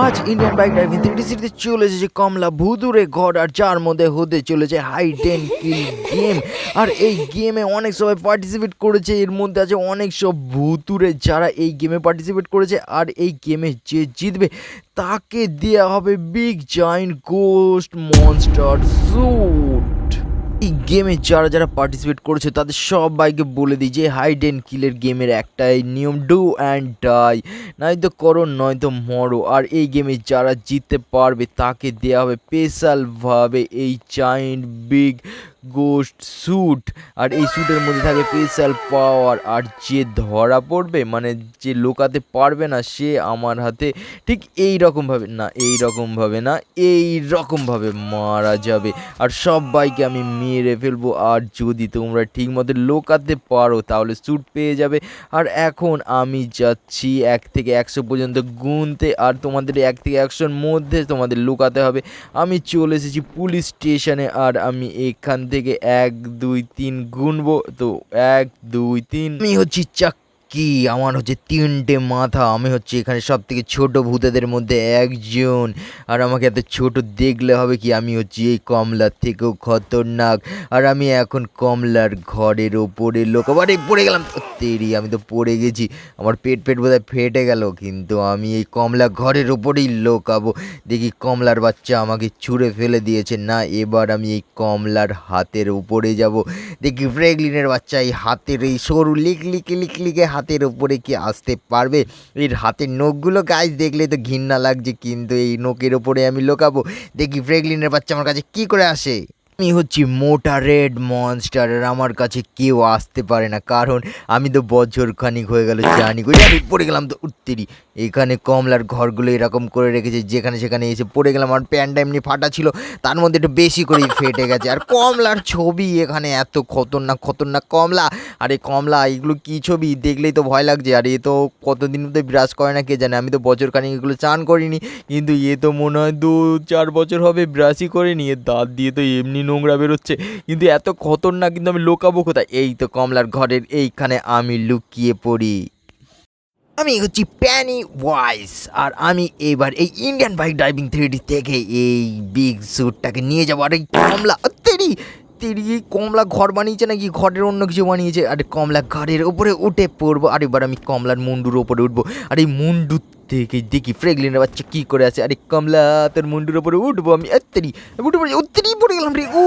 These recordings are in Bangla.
আজ ইন্ডিয়ান বাইক ড্রাইভিং থ্রিটি সিটিতে চলে এসেছে কমলা ভুতুরে ঘর আর যার মধ্যে হতে চলেছে হাইড অ্যান্ড কিল গেম আর এই গেমে অনেক সবাই পার্টিসিপেট করেছে, এর মধ্যে আছে অনেক সব ভুতুরে যারা এই গেমে পার্টিসিপেট করেছে আর এই গেমে যে জিতবে তাকে দেওয়া হবে big giant ghost monster suit এই গেমে যারা যারা পার্টিসিপেট করেছে, তাদের সবাইকে বলে দিই যে হাইড অ্যান্ড কিলের গেমের একটাই নিয়ম ডু অ্যান্ড ডাই নয়তো করো, নয়তো মরো। আর এই গেমে যারা জিততে পারবে, তাকে দেওয়া হবে স্পেশালভাবে এই জায়েন্ট বিগ গোস্ট স্যুট আর এই স্যুটের মধ্যে থাকে স্পেশাল পাওয়ার আর যে ধরা পড়বে মানে যে লোকাতে পারবে না, সে আমার হাতে ঠিক এই রকমভাবে না এই রকমভাবে না এই রকমভাবে মারা যাবে। আর সবাইকে আমি মেরে ফেলব। আর যদি তোমরা ঠিক মতো লোকাতে পারো, তাহলে স্যুট পেয়ে যাবে। আর এখন আমি যাচ্ছি এক থেকে একশো পর্যন্ত গুনতে। আর তোমাদের এক থেকে একশোর মধ্যে তোমাদের লুকাতে হবে। আমি চলে এসেছি পুলিশ স্টেশনে। আর আমি এখান থেকে এক দুই তিন গুনবো তো এক দুই তিন। আমি হচ্ছি চাক্কি আমার হচ্ছে তিনটে মাথা। আমি হচ্ছে এখানে সব থেকে ছোট ভূতেদের মধ্যে একজন। আর আমাকে এত ছোট দেখলে হবে কি? আমি হচ্ছি এই কমলার থেকেও খতরনাক। আর আমি এখন কমলার ঘরের ওপরে লোক। আরে পড়ে গেলাম তেরি, আমি তো পড়ে গেছি। আমার পেট পেট বোধহয় ফেটে গেল, কিন্তু আমি এই কমলা ঘরের ওপরেই লোকাবো। দেখি কমলার বাচ্চা আমাকে ছুঁড়ে ফেলে দিয়েছে। না, এবার আমি এই কমলার হাতের উপরে যাব। দেখি ফ্রেগলিনের বাচ্চা এই হাতের এই সরু লিক লিকে লিক লিকে হাতের উপরে কি আসতে পারবে? এর হাতের নখগুলো গাছ দেখলে তো ঘিন্না লাগছে, কিন্তু এই নখের ওপরে আমি লোকাবো। দেখি ফ্রেগলিনের বাচ্চা আমার কাছে কি করে আসে? আমি হচ্ছি মোটা রেড মনস্টার আর আমার কাছে কেউ আসতে পারে না। কারণ আমি তো বছর খানিক হয়ে গেল জানি কই। আমি পড়ে গেলাম তো উত্তেরি। এখানে কমলার ঘরগুলো এরকম করে রেখেছে, যেখানে সেখানে এসে পড়ে গেলাম। আর প্যান্টটা এমনি ফাটা ছিল, তার মধ্যে একটু বেশি করেই ফেটে গেছে। আর কমলার ছবি এখানে এত খতরনাক খতরনাক কমলা। আরে কমলা, এগুলো কি ছবি? দেখলেই তো ভয় লাগছে। আর এ তো কতদিন মধ্যে ব্রাশ করে না কে জানে। আমি তো বছর খানিক এগুলো চান করিনি। কিন্তু এ তো মনে হয় দু চার বছর হবে ব্রাশই করেনি। এর দাঁত দিয়ে তো এমনি নোংরা বেরোচ্ছে। কিন্তু এত খতরনাক কিন্তু আমি লোকাবো কোথায়? এই তো কমলার ঘরের এইখানে আমি লুকিয়ে পড়ি। আমি হচ্ছি প্যানি ওয়াইস, আর আমি এবার এই ইন্ডিয়ান বাইক ড্রাইভিং থ্রিডি থেকে এই বিগ স্যুটটাকে নিয়ে যাব। আর এই কমলা তেরি তেরি, এই কমলা ঘর বানিয়েছে নাকি? ঘরের অন্য কিছু বানিয়েছে। আরে কমলা ঘরের ওপরে উঠে পড়ব। আর এবার আমি কমলার মুন্ডুর ওপরে উঠবো। আর এই মুন্ডু থেকে দেখি ফ্রেগলিনের বাচ্চা কী করে আছে। আরে কমলা, তোর মুন্ডুর উপরে উঠবো আমি, এত্তারি। উঠে পড়ে উত্তরি পড়ে গেলাম রে। ও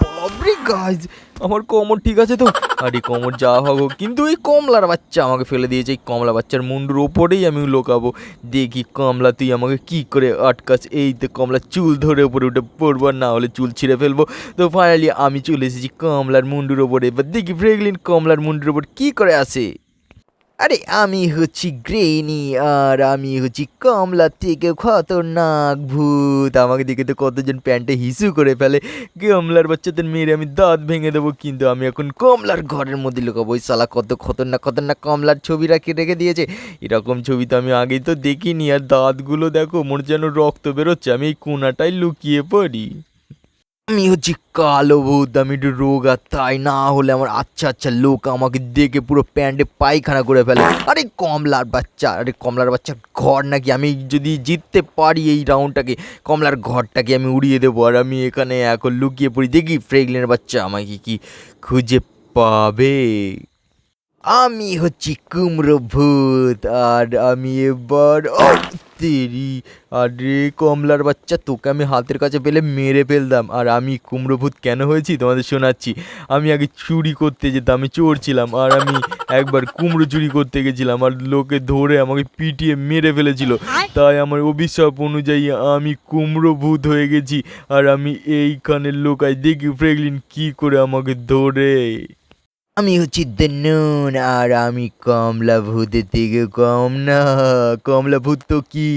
বাবরে গাছ আমার কোমর ঠিক আছে তো? আরে কোমর যা হোক, কিন্তু এই কমলার বাচ্চা আমাকে ফেলে দিয়েছে। এই কমলা বাচ্চার মুন্ডুর ওপরেই আমি লোকাবো। দেখি কমলা, তুই আমাকে কি করে আটকাস? এই তো কমলা, চুল ধরে উপরে উঠে পড়ব না হলে চুল ছিঁড়ে ফেলব। তো ফাইনালি আমি চলে এসেছি কমলার মুন্ডুর ওপরে এবার দেখি ফ্রেগলিন কমলার মুন্ডুর ওপর কি করে আসে আরে আমি হচ্ছি গ্রেনি আর আমি হচ্ছি কমলা থেকে খতরনাক ভূত। আমাকে দেখে তো কতজন প্যান্টে হিসু করে ফেলে। কমলার বাচ্চাদের মেরে আমি দাঁত ভেঙে দেবো, কিন্তু আমি এখন কমলার ঘরের মধ্যে লুকাবো। ওই সালা কত খতরনাক খতরনাক কমলার ছবি রাখি, রেখে দিয়েছে। এরকম ছবি তো আমি আগেই তো দেখিনি। আর দাঁতগুলো দেখো মোর যেন রক্ত বেরোচ্ছে। আমি এই কোনাটাই লুকিয়ে পড়ি। আমি হচ্ছি কালো ভূত, আমি একটু রোগা, তাই না হলে আমার আচ্ছা আচ্ছা লোক আমাকে দেখে পুরো প্যান্টে পায়খানা করে ফেলে। আরে কমলার বাচ্চা, আরে কমলার বাচ্চার ঘর নাকি আমি যদি জিততে পারি এই রাউন্ডটাকে, কমলার ঘরটাকে আমি উড়িয়ে দেবো আর আমি এখানে এখন লুকিয়ে পড়ি। দেখি ফ্রেগলেনের বাচ্চা আমাকে কি খুঁজে পাবে। আমি হচ্ছি কুমড়ো ভূত আর আমি এবার তেরি। আরে কমলার বাচ্চা তোকে আমি হাতের কাছে পেলে মেরে ফেলতাম। আর আমি কুমড়ো ভূত কেন হয়েছি তোমাদের শোনাচ্ছি। আমি আগে চুরি করতে যেতাম আমি চোর ছিলাম আর আমি একবার কুমড়ো চুরি করতে গেছিলাম আর লোকে ধরে আমাকে পিটিয়ে মেরে ফেলেছিল। তাই আমার অভিশাপ অনুযায়ী আমি কুমড়ো ভূত হয়ে গেছি আর আমি এইখানে লোকাই দেখি ফ্রেগলিন কি করে আমাকে ধরে। আমি হচ্ছি নুন আর আমি কমলা ভূতের থেকে কম না। কমলা ভূত তো কি?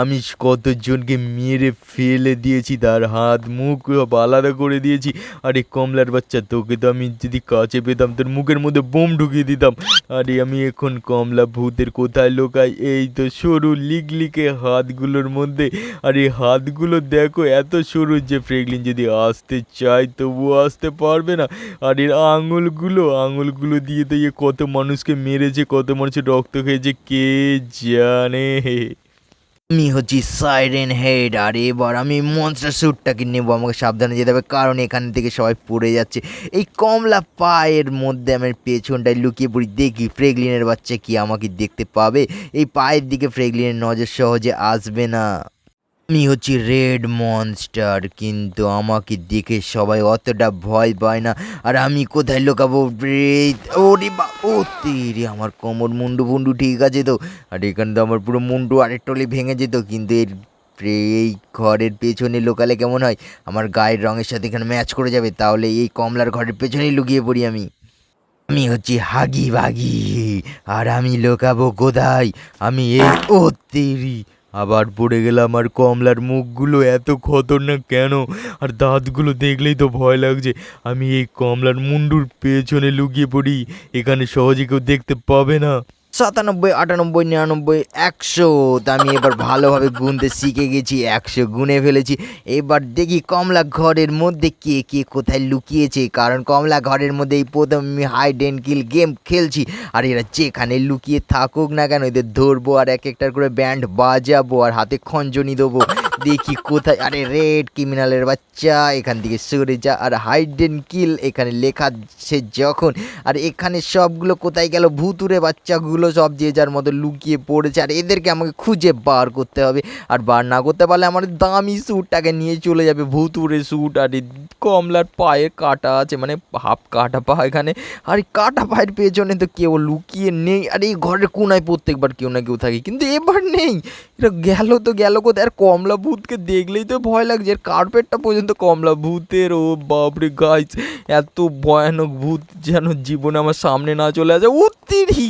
আমি কতজনকে মেরে ফেলে দিয়েছি, তার হাত, মুখ আলাদা করে দিয়েছি। আরে কমলার বাচ্চা, তোকে তো আমি যদি কাছে পেতাম, তোর মুখের মধ্যে বোম ঢুকিয়ে দিতাম। আরে আমি এখন কমলা ভূতের কোথায় লোকাই? এই তো সরু লিক লিকে হাতগুলোর মধ্যে। আর হাতগুলো দেখো, এত সরু যে ফ্রেগলিন যদি আসতে চায়, তবুও আসতে পারবে না। আর এর আঙুলগুলো আঙুলগুলো দিয়ে ইয়ে কত মানুষকে মেরেছে, কত মানুষের রক্ত খেয়েছে, কে জানে? আমি হচ্ছি সাইরেন হেড, আর এবার আমি মনস্টার স্যুটটাকে নেব, আমাকে সাবধানে যেতে হবে, কারণ এখান থেকে সবাই পড়ে যাচ্ছে। এই কমলা পায়ের মধ্যে আমার পেছনটায় লুকিয়ে পড়ি, দেখি ফ্রেগলিনের বাচ্চা কি আমাকে দেখতে পাবে। এই পায়ের দিকে ফ্রেগলিনের নজর সহজে আসবে না। আমি হচ্ছি রেড মনস্টার, কিন্তু আমাকে দেখে সবাই অতটা ভয় পায় না। আর আমি কোথায় লুকাবো? ওরে বা, ও তেরে আমার কোমর মুন্ডু ফুন্ডু ঠিক আছে তো? আর এখানে তো আমার পুরো মুন্ডু আরেক টলে ভেঙে যেত, কিন্তু এর এই ঘরের পেছনে লোকালে কেমন হয়? আমার গায়ের রঙের সাথে এখানে ম্যাচ করে যাবে, তাহলে এই কমলার ঘরের পেছনেই লুকিয়ে পড়ি আমি। আমি হচ্ছি হাগি বাগি, আর আমি লোকাবো কোথায়? আমি এই, ও তেরি আবার পড়ে গেলাম আর কমলার মুখগুলো এত খতরনাক কেন? আর দাঁতগুলো দেখলেই তো ভয় লাগছে। আমি এই কমলার মুন্ডুর পেছনে লুকিয়ে পড়ি। এখানে সহজে কেউ দেখতে পাবে না। সাতানব্বই, আটানব্বই, নিরানব্বই, একশো। তা আমি এবার ভালোভাবে গুনতে শিখে গেছি, একশো গুনে ফেলেছি। এবার দেখি কমলা ঘরের মধ্যে কে কে কোথায় লুকিয়েছে, কারণ কমলা ঘরের মধ্যে এই প্রথম আমি হাইড অ্যান্ড কিল গেম খেলছি। আর এরা যেখানে লুকিয়ে থাকুক না কেন, এদের ধরবো আর এক একটার করে ব্যান্ড বাজাবো আর হাতে খঞ্জনি দেবো। দেখি কোথায়, আরে রেড ক্রিমিনালের বাচ্চা, এখান থেকে সরে যা, আর হাইড অ্যান্ড কিল, এখানে লেখা সে যখন, আর এখানে সবগুলো কোথায় গেল, ভুতুরে বাচ্চাগুলো সব যে যার মতো লুকিয়ে পড়েছে, আর এদেরকে আমাকে খুঁজে বার করতে হবে, আর বার না করতে পারলে আমার দামি স্যুটটাকে নিয়ে চলে যাবে, ভুতুরে স্যুট, আর কমলার পায়ে কাটা আছে মানে হাফ কাটা পা এখানে, আর কাটা পায়ের পেছনে তো কেউ লুকিয়ে নেই, আর এই ঘরের কোনায় প্রত্যেকবার কেউ না কেউ থাকে, কিন্তু এবার নেই এটা গেল তো গেল কোথায়? আর কমলা ভূতকে দেখলেই তো ভয় লাগছে। আর কার্পেটটা পর্যন্ত কমলা ভূতের, ও বাপরে গাইস এত ভয়ানক ভূত যেন জীবনে আমার সামনে না চলে আসে। উত্তিরি!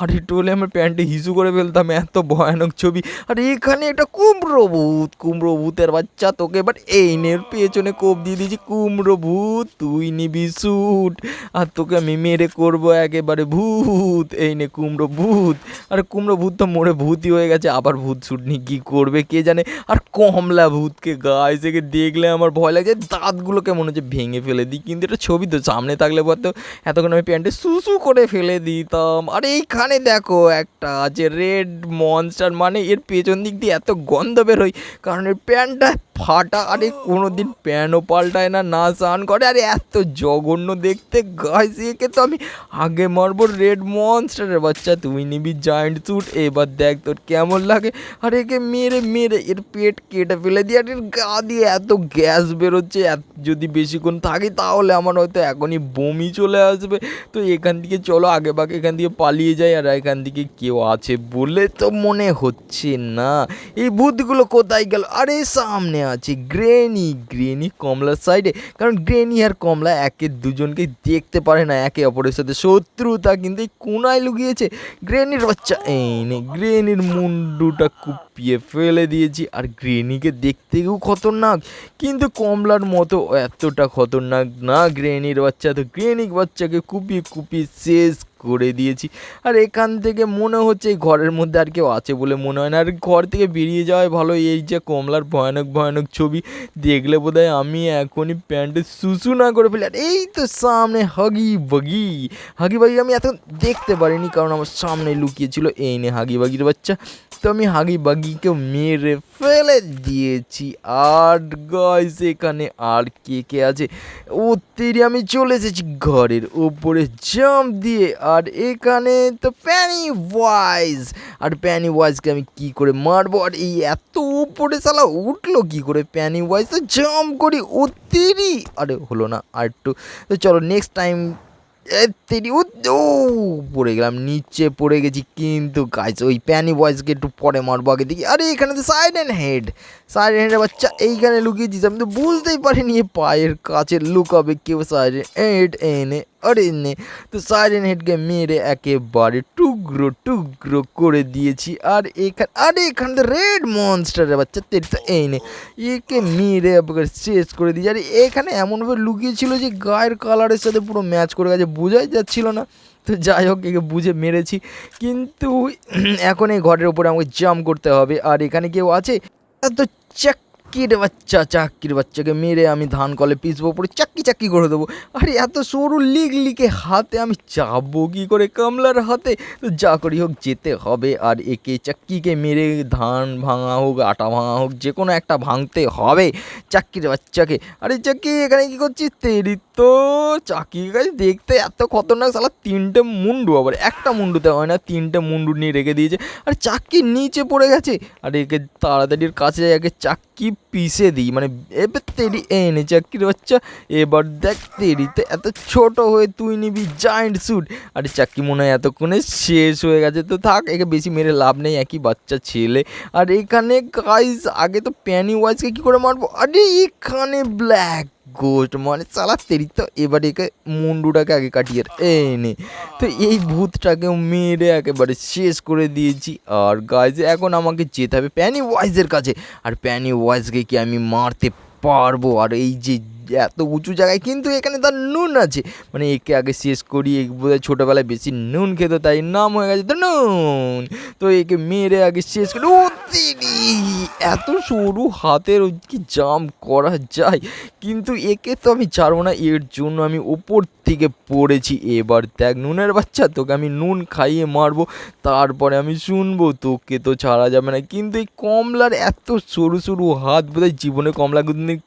আর একটু হলে আমার প্যান্টে হিসু করে ফেলতাম, এত ভয়ানক ছবি। আর এখানে একটা কুমড়ো ভূত, কুমড়ো ভূতের বাচ্চা তোকে। বাট এই নের পেছনে কোপ দিয়ে দিয়েছি, কুমড়ো ভূত, তুই নিবি স্যুট আর তোকে আমি মেরে করব একেবারে ভূত। এই নে কুমড়ো ভূত। আর কুমড়ো ভূত তো মরে ভূতই হয়ে গেছে, আবার ভূত নিয়ে কী করবে, কে জানে? আর কমলা ভূতকে গায়ে থেকে দেখলে আমার ভয় লাগে দাঁতগুলো কেমন হচ্ছে ভেঙে ফেলে দিই। কিন্তু এটা ছবি তো, সামনে থাকলে বলতো এতক্ষণ আমি প্যান্টে সুসু করে ফেলে দিতাম। আর এইখানে দেখো একটা আছে রেড মনস্টার মানে এর পেছন দিক দিয়ে এত গন্ধ বেরোয় কারণ এর প্যান্টটা ফাটা, আরে কোনো দিন প্যানও পাল্টায় না না স্নান করে, আরে এত জঘন্য দেখতে। গাছ একে তো আমি আগে মারবো রেড মনস্টারের বাচ্চা, তুই নিবি জায়েন্ট স্যুট এবার দেখ তোর কেমন লাগে। আর একে মেরে মেরে। এর পেট কেটে ফেলে দিয়ে আর এর গা দিয়ে এত গ্যাস বেরোচ্ছে। যদি বেশিক্ষণ থাকি তাহলে আমার হয়তো এখনই বমি চলে আসবে। তো এখান থেকে চলো, আগে বাগে এখান থেকে পালিয়ে যাই। আর এখান থেকে কেউ আছে বলে তো মনে হচ্ছে না। এই ভূতগুলো কোথায় গেল? আরে সামনে আছে গ্রেনি। গ্রেনি কমলার সাইডে কারণ গ্রেনি আর কমলা একে দুজনকে দেখতে পারে না, একে অপরের সাথে। শত্রুতা কিন্তু এই কোনায় লুকিয়েছে। গ্রেনির বাচ্চা, এই নে, গ্রেনির মুন্ডুটা কুপিয়ে ফেলে দিয়েছি। আর গ্রেনিকে দেখতেও খতরনাক। কিন্তু কমলার মতো এতটা খতরনাক না গ্রেনির বাচ্চা। তো গ্রেনিক বাচ্চাকে কুপিয়ে কুপিয়ে শেষ করে দিয়েছি। আর এখান থেকে মনে হচ্ছে এই ঘরের মধ্যে আর কেউ আছে বলে মনে হয় না। আর ঘর থেকে বেরিয়ে যাওয়াই ভালো। এই যে কমলার ভয়ানক ভয়ানক ছবি দেখলে বোধহয় আমি এখনই প্যান্টে সুসু না করে ফেলি। আর এই তো সামনে হাগি বাগি। হাগি বাগি আমি এত দেখতে পারিনি, কারণ আমার সামনে লুকিয়েছিল এই নে হাগি বাগির বাচ্চা। তো আমি হাগি বাগিকে মেরে ফেলে দিয়েছি। আর গাইস এখানে আর কে কে আছে? ও আমি চলে এসেছি ঘরের ওপরে জাম্প দিয়ে, আর এখানে তো প্যানি ওয়াইজ আর প্যানি ওয়াইজকে আমি কি করে মারবো? আর এই এত উপরে সালা উঠল কি করে প্যানি ওয়াইজ তো জাম্প করি ও তেরি আরে হলো না, আর একটু। তো চলো নেক্সট টাইম ও, পড়ে গেলাম, নিচে পড়ে গেছি, কিন্তু গাইজ ওই প্যানি বয়েসকে একটু পরে মারবো আগে দেখি। আরে, এখানে তো সাইড সাইডেন হেড সাইড সাইডেন হেড বাচ্চা এইখানে লুকিয়েছিস আমি তো বুঝতেই পারিনি পায়ের কাছে লুকাবে কেউ সাইডেন হেড এনে। নে তো সাইডেন হেডকে মেরে একেবারে টুকরো টুকরো করে দিয়েছি। আর এখানে, আরে এখানে তো রেড মনস্টারের বাচ্চা তেরি তো এই নে। একে মেরে আপনাকে শেষ করে দিয়েছি। আর এখানে এমনভাবে লুকিয়েছিল যে গায়ের কালারের সাথে পুরো ম্যাচ করে গেছে, বোঝাই যাচ্ছিল না। তো যাই হোক, একে বুঝে মেরেছি। কিন্তু এখন এই ঘরের উপরে আমাকে জাম্প করতে হবে। আর এখানে কেউ আছে? তো চেক চাক্কির বাচ্চা চাক্কির বাচ্চাকে মেরে আমি ধান কলে পিসবো পরে চাকি চাক্কি করে দেবো। আরে এত সরু লিগ লিকে হাতে আমি চাপবো কী করে কামলার হাতে? যা করি হোক যেতে হবে, আর একে চাক্কিকে মেরে ধান ভাঙা হোক, আটা ভাঙা হোক, যে কোনো একটা ভাঙতে হবে চাক্কির বাচ্চাকে। আরে চাকি, এখানে কী করছিস? তেরি তো চাকি গাছ দেখতে এত খতরনাক সালা তিনটে মুন্ডু আবার। একটা মুন্ডুতে হয় না, তিনটে মুন্ডু নিয়ে রেখে দিয়েছে। আর চাক্কি নিচে পড়ে গেছে। আর একে তাড়াতাড়ির কাছে একে চাক্কি পিসে দিই? মানে এবার তেরি এনে চাকরির বাচ্চা, এবার দেখ তেরিতে এত ছোট হয়ে তুই নিবি জায়েন্ট স্যুট আর চাকরি মনে হয় এতক্ষণে শেষ হয়ে গেছে। তো থাক, একে বেশি মেরে লাভ নেই, একই বাচ্চা ছেলে। আর এখানে গাইস আগে তো প্যানি ওয়াইজকে কী করে মারবো? আরে এখানে ব্ল্যাক গোস্ট মানে চালা তেরি তো। এবার একে মুন্ডুটাকে আগে কাটিয়ে এনে তো এই ভূতটাকে মেরে একেবারে শেষ করে দিয়েছি। আর গাইজ এখন আমাকে যেতে হবে প্যানি ওয়াইজের কাছে। আর প্যানি ওয়াইজকে কি আমি মারতে পারব? আর এই যে এত উঁচু জায়গায়, কিন্তু এখানে তার নুন আছে। মানে একে আগে শেষ করি বোধহয় ছোটোবেলায় বেশি নুন খেত, তাই নাম হয়ে গেছে তো নুন। তো একে মেরে আগে শেষ করি। ও এত সরু হাতের কি জাম করা যায়। কিন্তু একে তো আমি ছাড়বো না, এর জন্য আমি ওপর থেকে পড়েছি। এবার দেখ, নুনের বাচ্চা, তোকে আমি নুন খাইয়ে মারবো, তারপরে আমি শুনব, তোকে তো ছাড়া যাবে না। কিন্তু এই কমলার এত সরু সরু হাত, বোধহয় জীবনে কমলা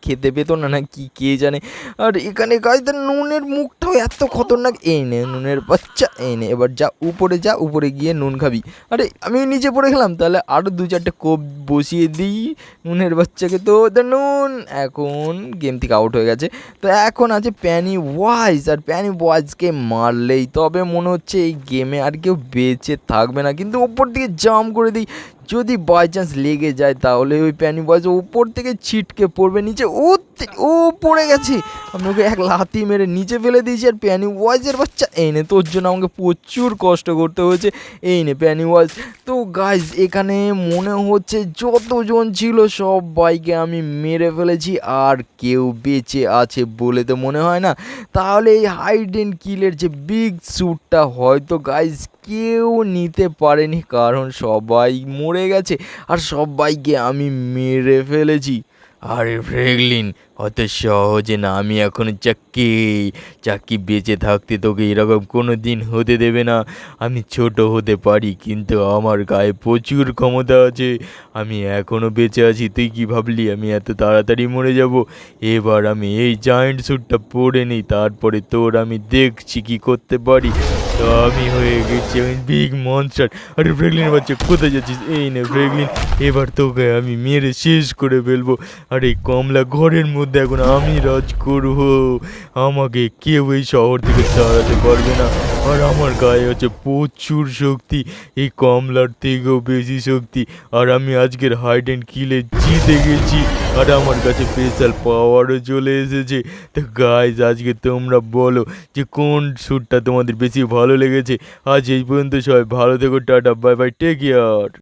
খেতে পেতো না না কি কে জানে। আর এখানে গাছদের নুনের মুখটাও এত খতরনাক। এই নে, নুনের বাচ্চা, এই নে, এবার যা উপরে যা, উপরে গিয়ে নুন খাবি। আরে, আমি নিচে পড়ে গেলাম, তাহলে আরও দু চারটে কোপ বসিয়ে দিই নুনের বাচ্চাকে তো। দা, নুন। এখন গেম থেকে আউট হয়ে গেছে। তো এখন আছে প্যানি ওয়াইজ আর প্যানি ওয়াইজকে মারলেই। তবে মনে হচ্ছে এই গেমে আর কেউ বেঁচে থাকবে না। কিন্তু ওপর দিকে জাম করে দিই। যদি বাই চান্স লেগে যায় তাহলে ওই প্যানি বয়েজ উপর থেকে ছিটকে পড়বে, নিচে ও ও পড়ে গেছে। আমি ওকে এক লাথি মেরে নিচে ফেলে দিয়েছি আর প্যানি ওয়াইজের বাচ্চা, এই নে তোর জন্য আমাকে প্রচুর কষ্ট করতে হয়েছে। এই নে প্যানি ওয়াইজ তো গাইজ এখানে মনে হচ্ছে যতজন ছিল সব বাইকে আমি মেরে ফেলেছি আর কেউ বেঁচে আছে বলে তো মনে হয় না। তাহলে এই হাইড অ্যান্ড কিলের যে বিগ স্যুটটা হয়তো গাইজ কেউ নিতে পারেনি, কারণ সবাই মরে গেছে আর সবাইকে আমি মেরে ফেলেছি। আরে ফ্রেগলিন, অত সহজে না, আমি এখন চাক্কি চাক্কি বেঁচে থাকতে তোকে এরকম কোনো দিন হতে দেবে না। আমি ছোট হতে পারি, কিন্তু আমার গায়ে প্রচুর ক্ষমতা আছে। আমি এখনও বেঁচে আছি, তুই কি ভাবলি? আমি এত তাড়াতাড়ি মরে যাব। এবার আমি এই জায়েন্ট স্যুটটা পরে নিই, তারপরে তোর আমি দেখছি কি করতে পারি। তো আমি হয়ে গেছি আমি বিগ মনস্টার আরে ফ্রেগলিন বাচ্চা, কোথায় যাচ্ছিস? এই না ব্রেগলিন এবার তোকে আমি মেরে শেষ করে ফেলব। আরে কমলা, ঘরের মধ্যে এখন আমি রাজ করব আমাকে কেউ এই শহর থেকে তাড়াতে পারবে না। আর আমার গায়ে হচ্ছে প্রচুর শক্তি, এই কমলার থেকেও বেশি শক্তি। আর আমি আজকের হাইড অ্যান্ড কিলে জিতে গেছি। আর আমার কাছে স্পেশাল পাওয়ারও চলে এসেছে। তো গাইজ আজকে তোমরা বলো যে কোন শ্যুটটা তোমাদের বেশি ভালো লেগেছে? আজ এই পর্যন্ত সবাই ভালো থেকো, tata bye bye take care